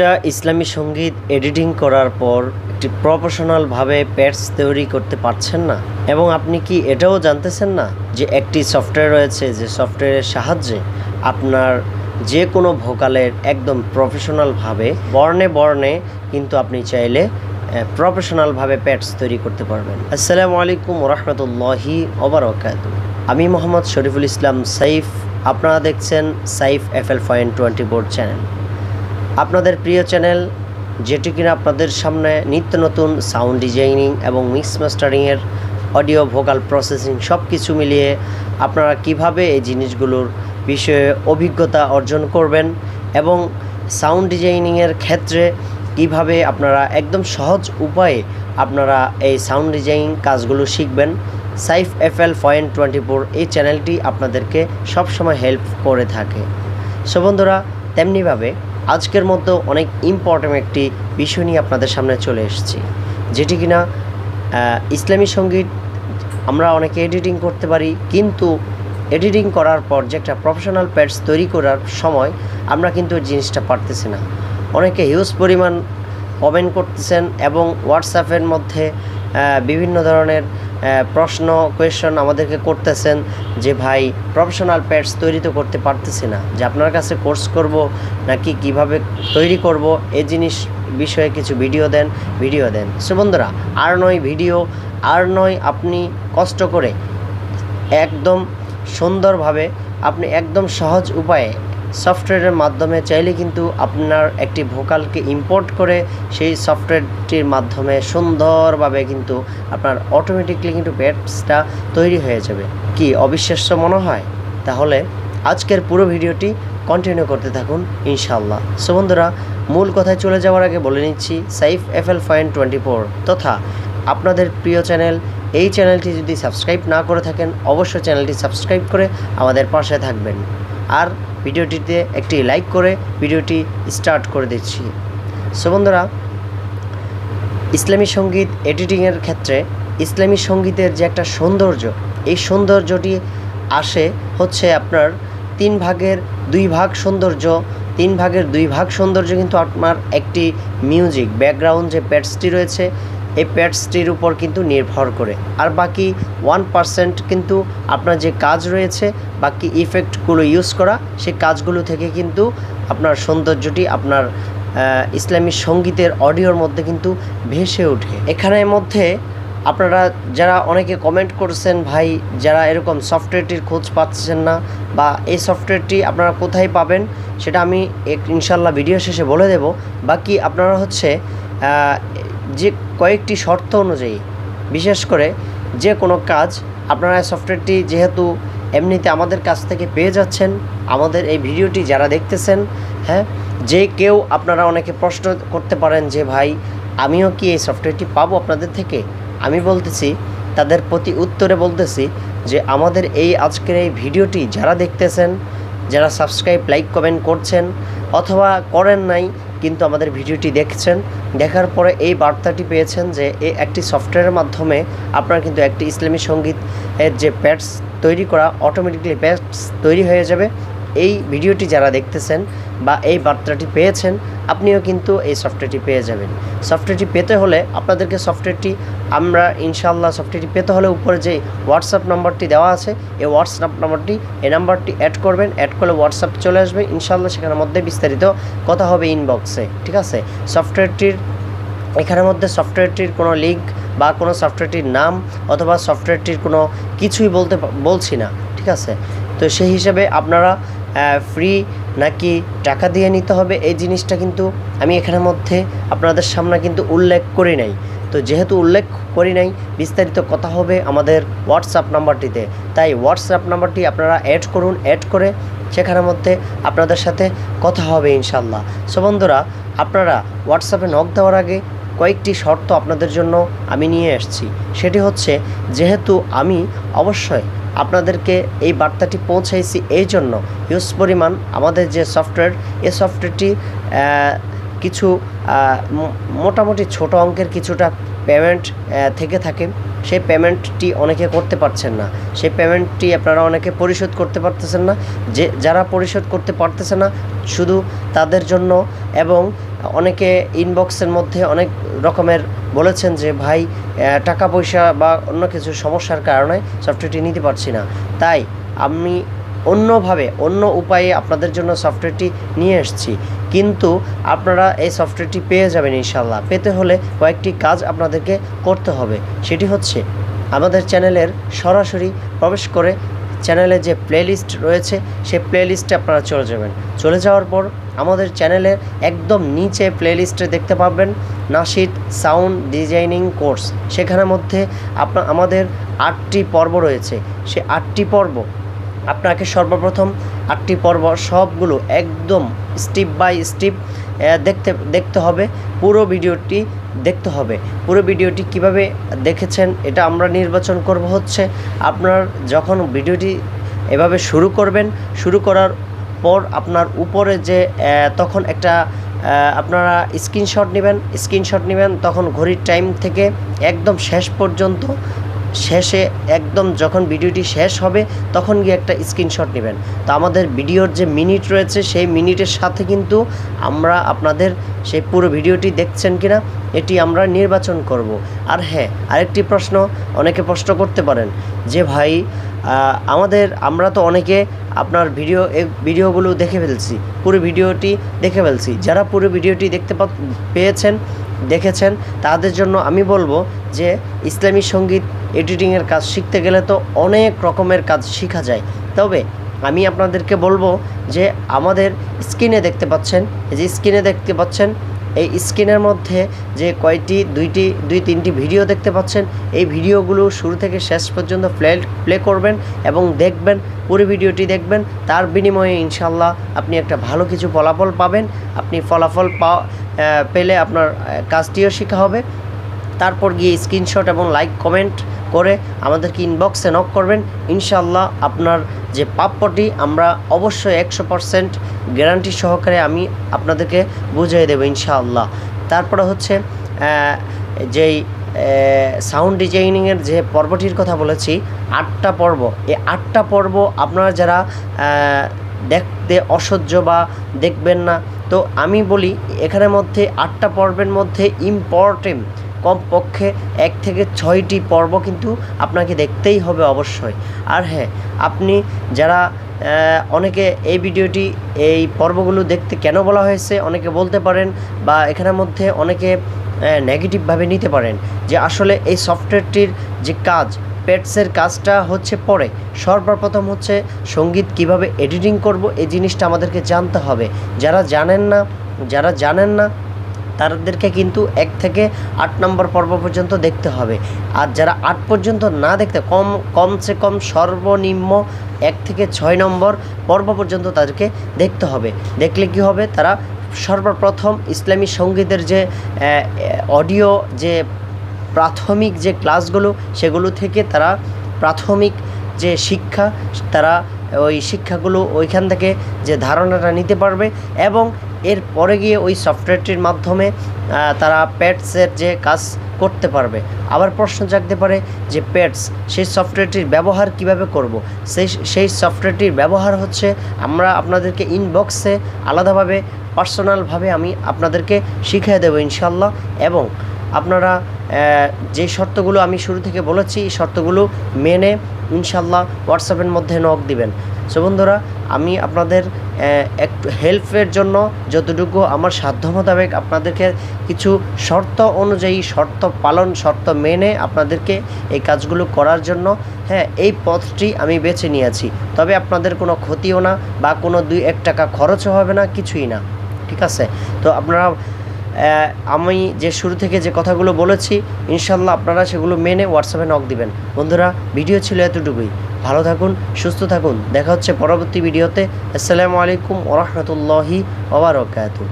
একটা ইসলামী সংগীত এডিটিং করার পর একটি প্রফেশনালভাবে প্যাডস তৈরি করতে পারছেন না? এবং আপনি কি এটাও জানতেছেন না যে একটি সফটওয়্যার রয়েছে যে সফটওয়্যারের সাহায্যে আপনার যে কোনো ভোকালের একদম প্রফেশনালভাবে বর্ণে বর্ণে কিন্তু আপনি চাইলে প্রফেশনালভাবে প্যাডস তৈরি করতে পারবেন। আসসালামু আলাইকুম রহমতুল্লাহি ওবরাকাত আমি মোহাম্মদ শরীফুল ইসলাম সাইফ। আপনারা দেখছেন Saif F L point twenty board channel. আপনাদের প্রিয় চ্যানেল, যেটি কিনা আপনাদের সামনে নিত্য নতুন সাউন্ড ডিজাইনিং এবং মিক্স মাস্টারিংয়ের অডিও, ভোকাল প্রসেসিং সব কিছু মিলিয়ে আপনারা কীভাবে এই জিনিসগুলোর বিষয়ে অভিজ্ঞতা অর্জন করবেন এবং সাউন্ড ডিজাইনিংয়ের ক্ষেত্রে কীভাবে আপনারা একদম সহজ উপায়ে আপনারা এই সাউন্ড ডিজাইনিং কাজগুলো শিখবেন, Saif F L point twenty four এই চ্যানেলটি আপনাদেরকে সবসময় হেল্প করে থাকে। সো বন্ধুরা, তেমনিভাবে আজকের মতো অনেক ইম্পর্ট্যান্ট একটি বিষয় নিয়ে আপনাদের সামনে চলে এসেছি, যেটি কিনা ইসলামী সংগীত আমরা অনেকে এডিটিং করতে পারি, কিন্তু এডিটিং করার পর যে একটা প্রফেশনাল প্যাডস তৈরি করার সময় আমরা কিন্তু জিনিসটা পারতেছি না। অনেকে হিউজ পরিমাণ কমেন্ট করতেছেন এবং হোয়াটসঅ্যাপের মধ্যে বিভিন্ন ধরনের প্রশ্ন কোয়েশন আমাদেরকে করতেছেন যে, ভাই প্রফেশনাল প্যাডস তৈরি তো করতে পারতেছি না। যে, আপনার কাছে কোর্স করব নাকি কীভাবে তৈরি করব এই জিনিস বিষয়ে কিছু ভিডিও দেন ভিডিও দেন। সো বন্ধুরা, আর নয় ভিডিও আর নয় আপনি কষ্ট করে একদম সুন্দরভাবে, আপনি একদম সহজ উপায়ে সফটওয়্যারের মাধ্যমে চাইলে কিন্তু আপনার একটি ভোকালকে ইম্পোর্ট করে সেই সফটওয়্যারটির মাধ্যমে সুন্দরভাবে কিন্তু আপনার অটোমেটিকলি কিন্তু প্যাডসটা তৈরি হয়ে যাবে। কি অবিশ্বাস্য মনে হয়? তাহলে আজকের পুরো ভিডিওটি কন্টিনিউ করতে থাকুন ইনশাল্লাহ সো বন্ধুরা, মূল কথায় চলে যাওয়ার আগে বলে নিচ্ছি Saif F L fine twenty four তথা আপনাদের প্রিয় চ্যানেল, এই চ্যানেলটি যদি সাবস্ক্রাইব না করে থাকেন, অবশ্যই চ্যানেলটি সাবস্ক্রাইব করে আমাদের পাশে থাকবেন। আর ভিডিওটিতে একটি লাইক করে ভিডিওটি স্টার্ট করে দিচ্ছি। সো বন্ধুরা, ইসলামী সংগীত এডিটিংয়ের ক্ষেত্রে ইসলামী সঙ্গীতের যে একটা সৌন্দর্য, এই সৌন্দর্যটি আসে হচ্ছে আপনার তিন ভাগের দুই ভাগ সৌন্দর্য, তিন ভাগের দুই ভাগ সৌন্দর্য কিন্তু আপনার একটি মিউজিক ব্যাকগ্রাউন্ড যে প্যাডসটি রয়েছে এই প্যাডসটির উপর কিন্তু নির্ভর করে। আর বাকি ওয়ান পার্সেন্ট কিন্তু আপনার যে কাজ রয়েছে, বাকি ইফেক্টগুলো ইউজ করা, সেই কাজগুলো থেকে কিন্তু আপনার সৌন্দর্যটি আপনার ইসলামী সঙ্গীতের অডিওর মধ্যে কিন্তু ভেসে ওঠে। এখানের মধ্যে আপনারা যারা অনেকে কমেন্ট করছেন, ভাই, যারা এরকম সফটওয়্যারটির খোঁজ পাচ্ছেন না বা এই সফটওয়্যারটি আপনারা কোথায় পাবেন? সেটা আমি এক- ইনশাল্লাহ ভিডিও শেষে বলে দেব। বাকি আপনারা হচ্ছে যে কয়েকটি শর্ত অনুযায়ী, বিশেষ করে যে কোনো কাজ আপনারা সফটওয়্যারটি যেহেতু এমনিতে আমাদের কাছ থেকে পেয়ে যাচ্ছেন, আমাদের এই ভিডিওটি যারা দেখতেছেন হ্যাঁ যে কেউ আপনারা অনেকে প্রশ্ন করতে পারেন যে, ভাই, আমিও কি এই সফটওয়্যারটি পাবো আপনাদের থেকে? আমি বলতেছি, তাদের প্রতি উত্তরে বলতেছি যে আমাদের এই আজকের এই ভিডিওটি যারা দেখতেছেন, যারা সাবস্ক্রাইব লাইক কমেন্ট করছেন অথবা করেন নাই কিন্তু আমাদের ভিডিওটি দেখছেন, দেখার পরে এই বার্তাটি পেয়েছেন যে এই একটি সফটওয়্যারের মাধ্যমে আপনার কিন্তু একটি ইসলামী সংগীত এর যে প্যাডস তৈরি করা অটোমেটিকলি প্যাডস তৈরি হয়ে যাবে। এই ভিডিওটি যারা দেখতেছেন বা এই বার্তাটি পেয়েছেন, আপনিও কিন্তু এই সফটওয়্যারটি পেয়ে যাবেন। সফটওয়্যারটি পেতে হলে আপনাদেরকে সফটওয়্যারটি আমরা ইনশাআল্লাহ সফটওয়্যারটি পেতে হলে উপরে যে হোয়াটসঅ্যাপ নাম্বারটি দেওয়া আছে, এই হোয়াটসঅ্যাপ নাম্বারটি, এই নাম্বারটি অ্যাড করবেন অ্যাড করলে হোয়াটসঅ্যাপ চলে আসবে। ইনশাআল্লাহ সেখানের মধ্যে বিস্তারিত কথা হবে ইনবক্সে ঠিক আছে? সফটওয়্যারটির, এখানের মধ্যে সফটওয়্যারটির কোনো লিঙ্ক বা কোনো সফটওয়্যারটির নাম অথবা সফটওয়্যারটির কোনো কিছুই বলতে, বলছি না, ঠিক আছে? তো সেই হিসেবে আপনারা ফ্রি নাকি টাকা দিয়ে নিতে হবে? এই জিনিসটা কিন্তু আমি এখানের মধ্যে আপনাদের সামনে কিন্তু উল্লেখ করি নাই। তো যেহেতু উল্লেখ করি নাই, বিস্তারিত কথা হবে আমাদের হোয়াটসঅ্যাপ নাম্বারটিতে। তাই হোয়াটসঅ্যাপ নাম্বারটি আপনারা অ্যাড করুন অ্যাড করে সেখানের মধ্যে আপনাদের সাথে কথা হবে ইনশাল্লাহ সো আপনারা হোয়াটসঅ্যাপে নক দেওয়ার আগে কয়েকটি শর্ত আপনাদের জন্য আমি নিয়ে এসেছি। সেটি হচ্ছে, যেহেতু আমি অবশ্যই আপনাদেরকে এই বার্তাটি পৌঁছাইছি এই জন্য। হিউজ পরিমাণ আমাদের যে সফটওয়্যার এই সফটওয়্যারটি কিছু মোটামুটি ছোট অঙ্কের কিছুটা পেমেন্ট থেকে থাকে। সেই পেমেন্টটি অনেকে করতে পারছেন না। সেই পেমেন্টটি আপনারা অনেকে পরিশোধ করতে পারতেছেন না। যে, যারা পরিশোধ করতে পারতেছে না, শুধু তাদের জন্য এবং অনেকে ইনবক্সের মধ্যে অনেক রকমের বলেছেন যে, ভাই টাকা পয়সা বা অন্য কিছু সমস্যার কারণে সফটওয়্যারটি নিতে পারছি না। তাই আমি অন্যভাবে, অন্য উপায়ে আপনাদের জন্য সফটওয়্যারটি নিয়ে এসেছি। কিন্তু আপনারা এই সফটওয়্যারটি পেয়ে যাবেন ইনশাল্লাহ পেতে হলে কয়েকটি কাজ আপনাদেরকে করতে হবে। সেটি হচ্ছে আমাদের চ্যানেলের সরাসরি প্রবেশ করে চ্যানেলে যে প্লেলিস্ট রয়েছে সেই প্লেলিস্টে আপনারা চলে যাবেন। চলে যাওয়ার পর আমাদের চ্যানেলের একদম নিচে প্লেলিস্টে দেখতে পাবেন নাশিদ সাউন্ড ডিজাইনিং কোর্স। সেখানের মধ্যে আপনার আমাদের আটটি পর্ব রয়েছে। সে আটটি পর্ব, আপনাকে সর্বপ্রথম আটটি পর্ব সবগুলো একদম স্টেপ বাই স্টেপ দেখতে দেখতে হবে। পুরো ভিডিওটি দেখতে হবে। পুরো ভিডিওটি কীভাবে দেখেছেন এটা আমরা নির্বাচন করব হচ্ছে আপনার যখন ভিডিওটি এভাবে শুরু করবেন, শুরু করার পর আপনার উপরে যে তখন একটা আপনারা স্ক্রিনশট নেবেন স্ক্রিনশট নেবেন, তখন ঘড়ির টাইম থেকে একদম শেষ পর্যন্ত, শেষে একদম যখন ভিডিওটি শেষ হবে, তখন গিয়ে একটা স্ক্রিনশট নেবেন। তো আমাদের ভিডিওর যে মিনিট রয়েছে, সেই মিনিটের সাথে কিন্তু আমরা আপনাদের সেই পুরো ভিডিওটি দেখছেন কিনা, এটি আমরা নির্বাচন করব। আর হ্যাঁ আরেকটি প্রশ্ন, অনেকে প্রশ্ন করতে পারেন যে, ভাই আমাদের, আমরা তো অনেকে আপনার ভিডিও ভিডিওগুলো দেখে ফেলছি, পুরো ভিডিওটি দেখে ফেলছি। যারা পুরো ভিডিওটি দেখতে পেয়েছেন, দেখেছেন, তাদের জন্য আমি বলব যে ইসলামী সংগীত এডিটিংয়ের কাজ শিখতে গেলে তো অনেক রকমের কাজ শেখা যায়। তবে আমি আপনাদেরকে বলব যে আমাদের স্ক্রিনে দেখতে পাচ্ছেন যে স্ক্রিনে দেখতে পাচ্ছেন এই স্ক্রিনের মধ্যে যে কয়টি, দুইটি, দুই, তিনটি ভিডিও দেখতে পাচ্ছেন, এই ভিডিওগুলো শুরু থেকে শেষ পর্যন্ত প্লে প্লে করবেন এবং দেখবেন, পুরো ভিডিওটি দেখবেন। তার বিনিময়ে ইনশাল্লাহ আপনি একটা ভালো কিছু ফলাফল পাবেন। আপনি ফলাফল পা পেলে আপনার কাজটিও শেখা হবে। তারপর গিয়ে স্ক্রিনশট এবং লাইক কমেন্ট করে আমাদেরকে ইনবক্সে নক করবেন। ইনশাল্লাহ আপনার যে প্রাপ্যটি আমরা অবশ্যই একশো পারসেন্ট গ্যারান্টি সহকারে আমি আপনাদেরকে বুঝিয়ে দেবো ইনশাআল্লাহ। তারপরে হচ্ছে যেই সাউন্ড ডিজাইনিংয়ের যে পর্বটির কথা বলেছি, আটটা পর্ব। এই আটটা পর্ব আপনারা যারা দেখতে অসহ্য বা দেখবেন না, তো আমি বলি এখানের মধ্যে আটটা পর্বের মধ্যে ইম্পর্টেন্ট কমপক্ষে এক থেকে ছয়টি পর্ব কিন্তু আপনাকে দেখতেই হবে অবশ্যই। আর হ্যাঁ আপনি যারা অনেকে এই ভিডিওটি, এই পর্বগুলো দেখতে কেন বলা হয়েছে, অনেকে বলতে পারেন বা এখানের মধ্যে অনেকে নেগেটিভভাবে নিতে পারেন যে আসলে এই সফটওয়্যারটির যে কাজ পেটসের কাজটা হচ্ছে পরে। সর্বপ্রথম হচ্ছে সংগীত কীভাবে এডিটিং করব, এই জিনিসটা আমাদেরকে জানতে হবে। যারা জানেন না, যারা জানেন না তাদেরকে কিন্তু এক থেকে আট নম্বর পর্ব পর্যন্ত দেখতে হবে। আর যারা আট পর্যন্ত না দেখতে, কম, কমসে কম সর্বনিম্ন এক থেকে ছয় নম্বর পর্ব পর্যন্ত তাদেরকে দেখতে হবে। দেখলে কি হবে? তারা সর্বপ্রথম ইসলামী সঙ্গীতের যে অডিও, যে প্রাথমিক যে ক্লাসগুলো, সেগুলো থেকে তারা প্রাথমিক যে শিক্ষা, তারা ওই শিক্ষাগুলো ওইখান থেকে যে ধারণাটা নিতে পারবে এবং এর পরে গিয়ে ওই সফটওয়্যারটির মাধ্যমে তারা প্যাডসের যে কাজ করতে পারবে। আবার প্রশ্ন জাগতে পারে যে প্যাডস সেই সফটওয়্যারটির ব্যবহার কীভাবে করব? সেই সেই সফটওয়্যারটির ব্যবহার হচ্ছে, আমরা আপনাদেরকে ইনবক্সে আলাদাভাবে পার্সোনালভাবে আমি আপনাদেরকে শিখিয়ে দেবো ইনশাল্লাহ এবং আপনারা যে শর্তগুলো আমি শুরু থেকে বলেছি, এই শর্তগুলো মেনে ইনশাল্লাহ হোয়াটসঅ্যাপের মধ্যে নক দিবেন। সো বন্ধুরা, আমি আপনাদের একটু হেল্পের জন্য যতটুকু আমার সাধ্য মোতাবেক আপনাদেরকে কিছু শর্ত অনুযায়ী, শর্ত পালন, শর্ত মেনে আপনাদেরকে এই কাজগুলো করার জন্য হ্যাঁ এই পথটি আমি বেছে নিয়েছি। তবে আপনাদের কোনো ক্ষতিও না বা কোনো দুই এক টাকা খরচও হবে না, কিছুই না। ঠিক আছে? তো আপনারা আমি যে শুরু থেকে যে কথাগুলো বলেছি, ইনশাল্লাহ আপনারা সেগুলো মেনে হোয়াটসঅ্যাপে নক দিবেন। বন্ধুরা ভিডিও ছিল এতটুকুই। ভালো থাকুন, সুস্থ থাকুন। দেখা হচ্ছে পরবর্তী ভিডিওতে আসসালামু আলাইকুম ওরহমতুল্লাহি ওবরাকাতু